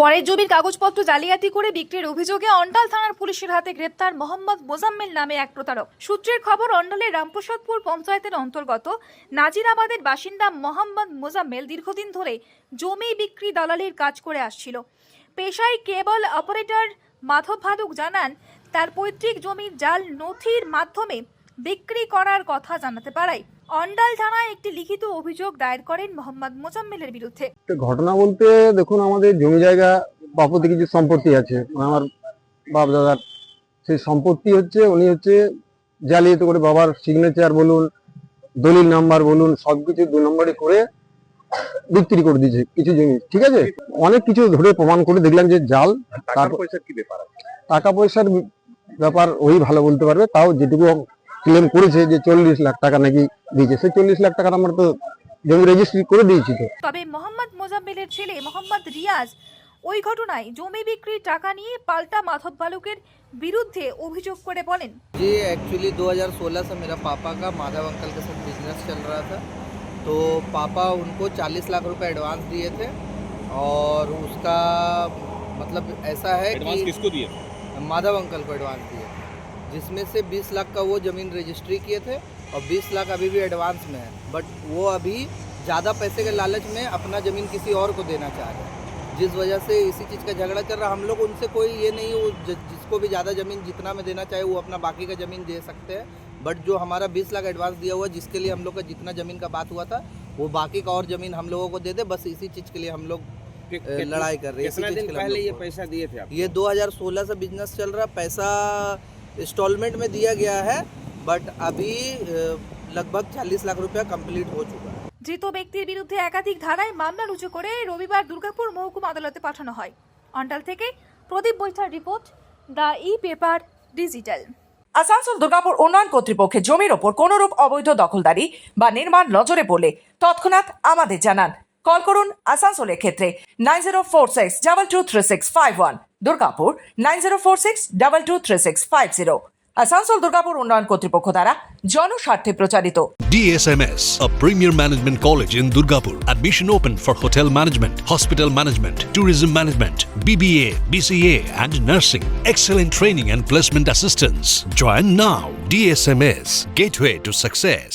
পরে জমির কাগজপত্র জালিয়াতি করে বিক্রির অভিযোগে অন্ডাল থানার পুলিশের হাতে গ্রেপ্তার মোহাম্মদ মোজাম্মেল নামে এক প্রতারক। সূত্রের খবর, অন্ডালের রামপ্রসাদপুর পঞ্চায়েতের অন্তর্গত নাজিরাবাদের বাসিন্দা মোহাম্মদ মোজাম্মেল দীর্ঘদিন ধরে জমি বিক্রি দালালির কাজ করে আসছিল। পেশায় কেবল অপারেটর মাধব ভাদুক জানান, তার পৈতৃক জমির জাল নথির মাধ্যমে বিক্রি করার কথা জানাতে পারায়। অন্ডাল থানায় একটি লিখিত অভিযোগ দায়ের করেন মোহাম্মদ মোজাম্মেলের বিরুদ্ধে। ঘটনা বলতে দেখুন আমাদের জমি জায়গা বাপতে কিছু সম্পত্তি আছে। আমার বাপ দাদার সেই সম্পত্তি হচ্ছে উনি হচ্ছে জালিয়াতি করে বাবার সিগনেচার বলুন দলিল নাম্বার বলুন সবকিছু দু নম্বরে করে বিক্রি করে দিয়েছে কিছু জমি ঠিক আছে? অনেক কিছু ধরে প্রমাণ করে দেখলাম যে জাল তারপর- পয়সার কি ব্যাপার টাকা পয়সার ব্যাপার ওই ভালো বলতে পারবে তাও যেটুকু ক্লেম করেছে যে চল্লিশ লাখ টাকা নাকি দিয়েছে সেই চল্লিশ লাখ টাকা আমরা তো জমি রেজিস্ট্রি করে দিয়েছি তো তবে মোহাম্মদ মোজাম্মেলের ছেলে মোহাম্মদ রিয়াজ ওই ঘটনায় জমি বিক্রির টাকা নিয়ে পাল্টা মাধব বালুকের বিরুদ্ধে অভিযোগ করে বলেন जी एक्चुअली 2016 से मेरा पापा का माधव अंकल के साथ बिजनेस चल रहा था तो पापा उनको 40 लाख रुपए एडवांस दिए थे और उसका मतलब ऐसा है एडवांस कि किसको दिए माधव अंकल को एडवांस दिए थे जिसमें से 20 लाख का वो ज़मीन रजिस्ट्री किए थे और 20 लाख अभी भी एडवांस में है। बट वो अभी ज़्यादा पैसे के लालच में अपना ज़मीन किसी और को देना चाह रहे हैं। जिस वजह से इसी चीज़ का झगड़ा चल रहा हम लोग उनसे कोई ये नहीं वो जिसको भी ज़्यादा ज़मीन जितना में देना चाहे वो अपना बाकी का ज़मीन दे सकते हैं। बट जो हमारा 20 लाख एडवांस दिया हुआ है जिसके लिए हम लोग का जितना ज़मीन का बात हुआ था वो बाकी का और ज़मीन हम लोगों को दे दे बस इसी चीज़ के लिए हम लोग लड़ाई कर रहे हैं। ये पैसा दिए थे ये 2016 से बिज़नेस चल रहा पैसा इंस्टॉलमेंट में दिया गया है बट अभी अ, लगभग 40 लाख रुपया कंप्लीट हो चुका है ধৃত ব্যক্তির বিরুদ্ধে একাধিক ধারায় মামলা রুজু করে রবিবার দুর্গাপুর মহকুমা আদালতে পাঠানো হয় অন্ডাল থেকে Pradip Baithar report the E paper digital Asansol Durgapur উন্নয়ন কর্তৃপক্ষের জমির ওপর কোনরূপ অবৈধ দখলদারি বা নির্মাণ নজরে পড়লে তৎক্ষণাৎ আমাদের জানান কল করুন আসানসোলের ক্ষেত্রে nine zero four six double two three six five one Durgapur nine zero four six double two three six five zero Asansol Durgapur উন্নয়ন কর্তৃপক্ষ দ্বারা জনস্বার্থে প্রচারিত DSMS, a premier management college in Durgapur. Admission open for hotel management, hospital management, tourism management, BBA, BCA, and nursing. Excellent training and placement assistance. Join now. DSMS, gateway to success.